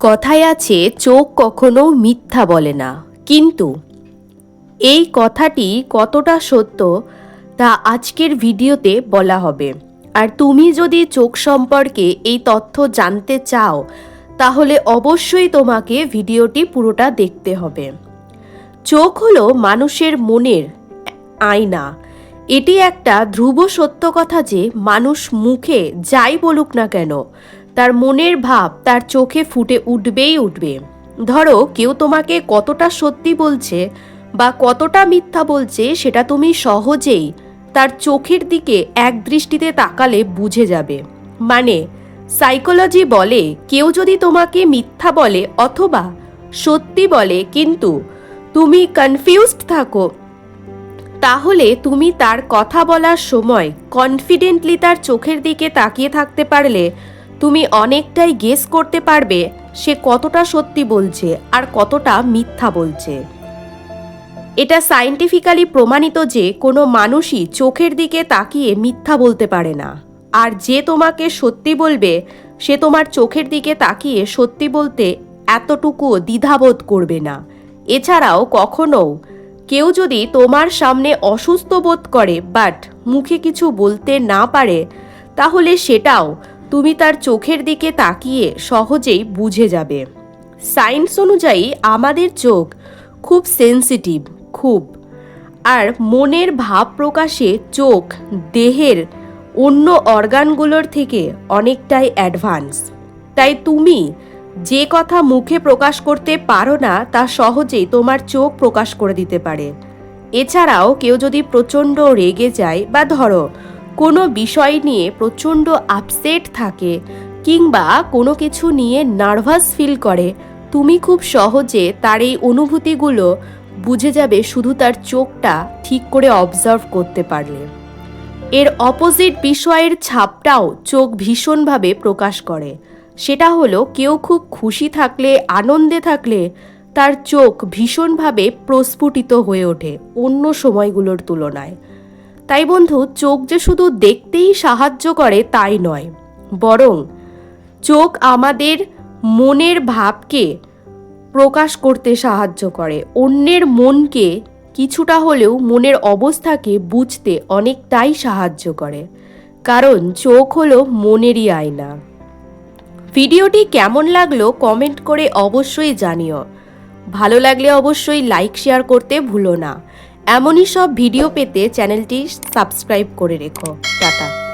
কথায় আছে, চোখ কখনো মিথ্যা বলে না। কিন্তু এই কথাটি কতটা সত্য, তা আজকের ভিডিওতে বলা হবে। আর তুমি যদি চোখ সম্পর্কে এই তথ্য জানতে চাও, তাহলে অবশ্যই তোমাকে ভিডিওটি পুরোটা দেখতে হবে। চোখ হলো মানুষের মনের আয়না। এটি একটা ধ্রুব সত্য কথা যে, মানুষ মুখে যাই বলুক না কেন তার মনের ভাব তার চোখে ফুটে উঠবেই উঠবে। ধরো, কেউ তোমাকে কতটা সত্যি বলছে বা কতটা মিথ্যা বলছে সেটা তুমি সহজেই তার চোখের দিকে এক দৃষ্টিতে তাকালে বুঝে যাবে। মানে সাইকোলজি বলে কেউ যদি তোমাকে মিথ্যা বলে অথবা সত্যি বলে কিন্তু তুমি কনফিউজড থাকো, তাহলে তুমি তার কথা বলার সময় কনফিডেন্টলি তার চোখের দিকে তাকিয়ে থাকতে পারলে তুমি অনেকটাই গেস করতে পারবে সে কতটা সত্যি বলছে আর কতটা মিথ্যা বলছে। এটা সায়েন্টিফিক্যালি প্রমাণিত যে কোনো মানুষই চোখের দিকে তাকিয়ে মিথ্যা বলতে পারে না। আর যে তোমাকে সত্যি বলবে, সে তোমার চোখের দিকে তাকিয়ে সত্যি বলতে এতটুকুও দ্বিধাবোধ করবে না। এছাড়াও কখনো কেউ যদি তোমার সামনে অসুস্থ বোধ করে বাট মুখে কিছু বলতে না পারে, তাহলে সেটাও তুমি তার চোখের দিকে তাকিয়ে সহজেই বুঝে যাবে। সায়েন্স অনুযায়ী আমাদের চোখ খুব সেন্সিটিভ, খুব। আর মনের ভাব প্রকাশে চোখ দেহের অন্য অর্গানগুলোর থেকে অনেকটাই অ্যাডভান্স। তাই তুমি যে কথা মুখে প্রকাশ করতে পারো না, তা সহজেই তোমার চোখ প্রকাশ করে দিতে পারে। এছাড়াও কেউ যদি প্রচণ্ড রেগে যায় বা ধরো কোনো বিষয় নিয়ে প্রচণ্ড আপসেট থাকে কিংবা কোনো কিছু নিয়ে নার্ভাস ফিল করে, তুমি খুব সহজে তার এই অনুভূতিগুলো বুঝে যাবে শুধু তার চোখটা ঠিক করে অবজার্ভ করতে পারলে। এর অপোজিট বিষয়ের ছাপটাও চোখ ভীষণভাবে প্রকাশ করে। সেটা হলো কেউ খুব খুশি থাকলে, আনন্দে থাকলে তার চোখ ভীষণভাবে প্রস্ফুটিত হয়ে ওঠে অন্য সময়গুলোর তুলনায়। তাই বন্ধু, চোখ যে শুধু দেখতেই সাহায্য করে তাই নয়, বরং চোখ আমাদের মনের ভাবকে প্রকাশ করতে সাহায্য করে। অন্যের মনকে কিছুটা হলেও মনের অবস্থাকে বুঝতে অনেকটাই সাহায্য করে, কারণ চোখ হলো মনেরই আয়না। ভিডিওটি কেমন লাগল কমেন্ট করে অবশ্যই জানিও। ভালো লাগলে অবশ্যই লাইক, শেয়ার করতে ভুলো না। এমনই সব ভিডিও পেতে চ্যানেলটি সাবস্ক্রাইব করে রেখো। টাটা।